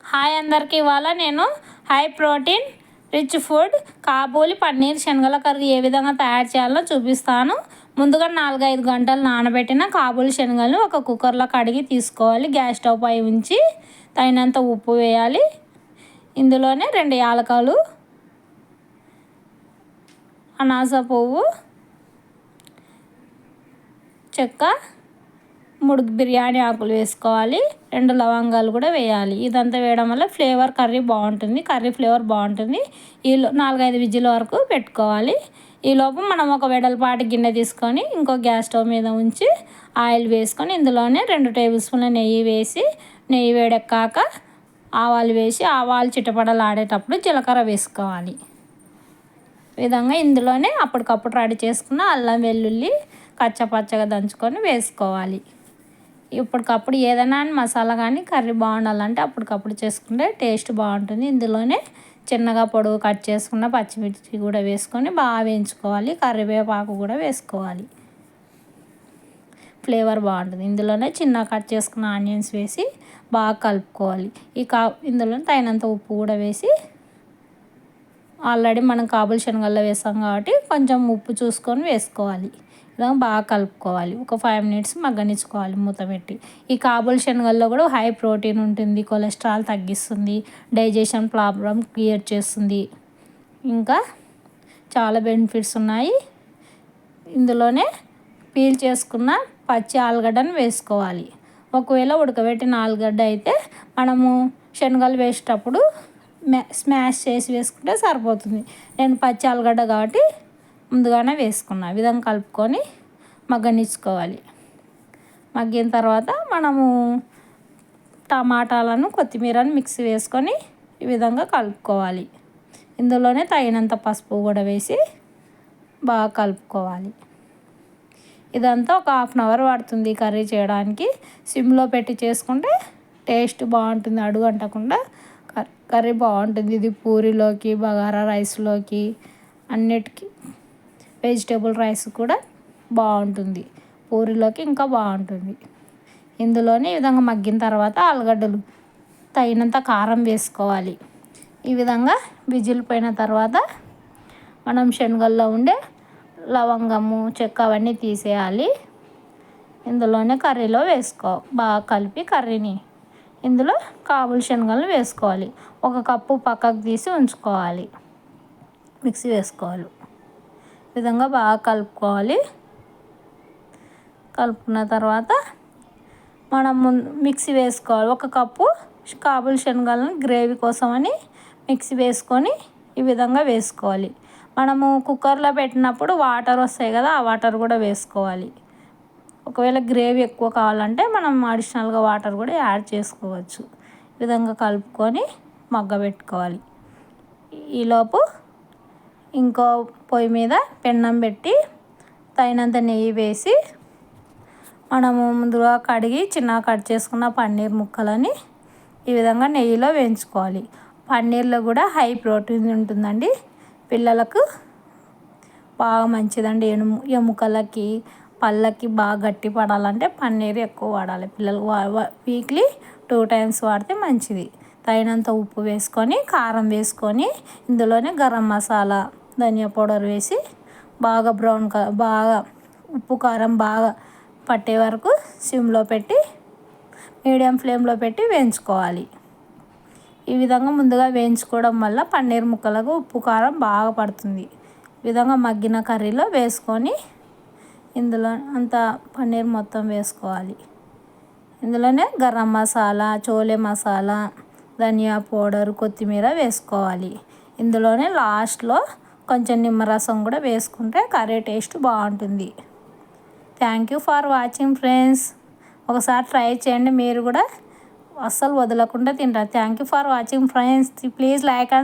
Hi అందరికీ. ఇవాళ నేను high protein rich food Kabuli paneer శనగల కర్రీ ఏ విధంగా తయారు చేయాలో చూపిస్తాను. ముందుగా నాలుగైదు గంటలు నానబెట్టిన కాబూలి శనగలను ఒక కుక్కర్లో కడిగి తీసుకోవాలి. గ్యాస్ స్టవ్ పై ఉంచి తగినంత ఉప్పు వేయాలి. ఇందులోనే రెండు యాలకాలు అనాస పువ్వు చెక్క మూడు బిర్యానీ ఆకులు వేసుకోవాలి. రెండు లవంగాలు కూడా వేయాలి. ఇదంతా వేయడం వల్ల ఫ్లేవర్ కర్రీ బాగుంటుంది. కర్రీ ఫ్లేవర్ బాగుంటుంది. ఈ నాలుగైదు విజిల్ వరకు పెట్టుకోవాలి. ఈలోపు మనం ఒక వెడల్పాటి గిన్నె తీసుకొని ఇంకో గ్యాస్ స్టవ్ మీద ఉంచి ఆయిల్ వేసుకొని ఇందులోనే రెండు టేబుల్ స్పూన్ల నెయ్యి వేసి నెయ్యి వేడెక్కాక ఆవాలు వేసి ఆవాలు చిటపడలు ఆడేటప్పుడు జీలకర్ర వేసుకోవాలి. విధంగా ఇందులోనే అప్పటికప్పుడు రెడీ చేసుకున్న అల్లం వెల్లుల్లి కచ్చపచ్చగా దంచుకొని వేసుకోవాలి. ఇప్పటికప్పుడు ఏదైనా మసాలా కానీ కర్రీ బాగుండాలంటే అప్పటికప్పుడు చేసుకుంటే టేస్ట్ బాగుంటుంది. ఇందులోనే చిన్నగా పొడుగు కట్ చేసుకున్న పచ్చిమిర్చి కూడా వేసుకొని బాగా వేయించుకోవాలి. కరివేపాకు కూడా వేసుకోవాలి. ఫ్లేవర్ బాగుంటుంది. ఇందులోనే చిన్న కట్ చేసుకున్న ఆనియన్స్ వేసి బాగా కలుపుకోవాలి. ఈ కా ఇందులో తగినంత ఉప్పు కూడా వేసి ఆల్రెడీ మనం కాబుల్ శనగల్లో వేసాం కాబట్టి కొంచెం ఉప్పు చూసుకొని వేసుకోవాలి. బాగా కలుపుకోవాలి. ఒక ఫైవ్ మినిట్స్ మగ్గనిచ్చుకోవాలి మూత పెట్టి. ఈ కాబుల్ శనగల్లో కూడా హై ప్రోటీన్ ఉంటుంది. కొలెస్ట్రాల్ తగ్గిస్తుంది. డైజెషన్ ప్రాబ్లం క్లియర్ చేస్తుంది. ఇంకా చాలా బెనిఫిట్స్ ఉన్నాయి. ఇందులోనే పీల్ చేసుకున్న పచ్చి ఆలుగడ్డను వేసుకోవాలి. ఒకవేళ ఉడకబెట్టిన ఆలుగడ్డ అయితే మనము శనగలు వేసేటప్పుడు స్మాష్ చేసి వేసుకుంటే సరిపోతుంది. నేను పచ్చి ఆలుగడ్డ కాబట్టి ముందుగానే వేసుకున్న. విధంగా కలుపుకొని మగ్గనిచ్చుకోవాలి. మగ్గిన తర్వాత మనము టమాటాలను కొత్తిమీరను మిక్సీ వేసుకొని ఈ విధంగా కలుపుకోవాలి. ఇందులోనే తగినంత పసుపు కూడా వేసి బాగా కలుపుకోవాలి. ఇదంతా ఒక హాఫ్ అన్ అవర్ పడుతుంది కర్రీ చేయడానికి. సిమ్లో పెట్టి చేసుకుంటే టేస్ట్ బాగుంటుంది. అడుగు అంటకుండా కర్రీ బాగుంటుంది. ఇది పూరిలోకి బగారా రైస్లోకి అన్నిటికీ. వెజిటేబుల్ రైస్ కూడా బాగుంటుంది. పూరిలోకి ఇంకా బాగుంటుంది. ఇందులోనే ఈ విధంగా మగ్గిన తర్వాత ఆలుగడ్డలు తగినంత కారం వేసుకోవాలి. ఈ విధంగా విజిల్ పోయిన తర్వాత మనం శనగల్లో ఉండే లవంగము చెక్క అవన్నీ తీసేయాలి. ఇందులోనే కర్రీలో వేసుకో బాగా కలిపి కర్రీని ఇందులో కాబుల్ శనగలను వేసుకోవాలి. ఒక కప్పు పక్కకు తీసి ఉంచుకోవాలి. మిక్సీ వేసుకోవాలి. విధంగా బాగా కలుపుకోవాలి. కలుపుకున్న తర్వాత మనం మిక్సీ వేసుకోవాలి. ఒక కప్పు కాబుల్ శనగలను గ్రేవీ కోసమని మిక్సీ వేసుకొని ఈ విధంగా వేసుకోవాలి. మనము కుక్కర్లో పెట్టినప్పుడు వాటర్ వస్తాయి కదా ఆ వాటర్ కూడా వేసుకోవాలి. ఒకవేళ గ్రేవీ ఎక్కువ కావాలంటే మనం అడిషనల్గా వాటర్ కూడా యాడ్ చేసుకోవచ్చు. ఈ విధంగా కలుపుకొని మగ్గ పెట్టుకోవాలి. ఈలోపు ఇంకో పొయ్యి మీద పెన్నం పెట్టి తగినంత నెయ్యి వేసి మనము ముందుగా కడిగి చిన్నగా కట్ చేసుకున్న పన్నీర్ ముక్కలని ఈ విధంగా నెయ్యిలో వేయించుకోవాలి. పన్నీర్లో కూడా హై ప్రోటీన్ ఉంటుందండి. పిల్లలకు బాగా మంచిదండి. ఎనుము ఎముకలకి పళ్ళకి బాగా గట్టి పడాలంటే పన్నీర్ ఎక్కువ వాడాలి. పిల్లలు వీక్లీ టూ టైమ్స్ వాడితే మంచిది. తగినంత ఉప్పు వేసుకొని కారం వేసుకొని ఇందులోనే గరం మసాలా ధనియా పౌడర్ వేసి బాగా బ్రౌన్ బాగా ఉప్పు కారం బాగా పట్టే వరకు సిమ్లో పెట్టి మీడియం ఫ్లేమ్లో పెట్టి వేయించుకోవాలి. ఈ విధంగా ముందుగా వేయించుకోవడం వల్ల పన్నీర్ ముక్కలకు ఉప్పు కారం బాగా పడుతుంది. ఈ విధంగా మగ్గిన కర్రీలో వేసుకొని ఇందులో అంత పన్నీర్ మొత్తం వేసుకోవాలి. ఇందులోనే గరం మసాలా చోలే మసాలా ధనియా పౌడర్ కొత్తిమీర వేసుకోవాలి. ఇందులోనే లాస్ట్లో కొంచెం నిమ్మరసం కూడా వేసుకుంటే కర్రీ టేస్ట్ బాగుంటుంది. Thank you for watching friends ఒకసారి ట్రై చేయండి మీరు కూడా. అస్సలు వదలకుండా తింటారు. Thank you for watching friends please like and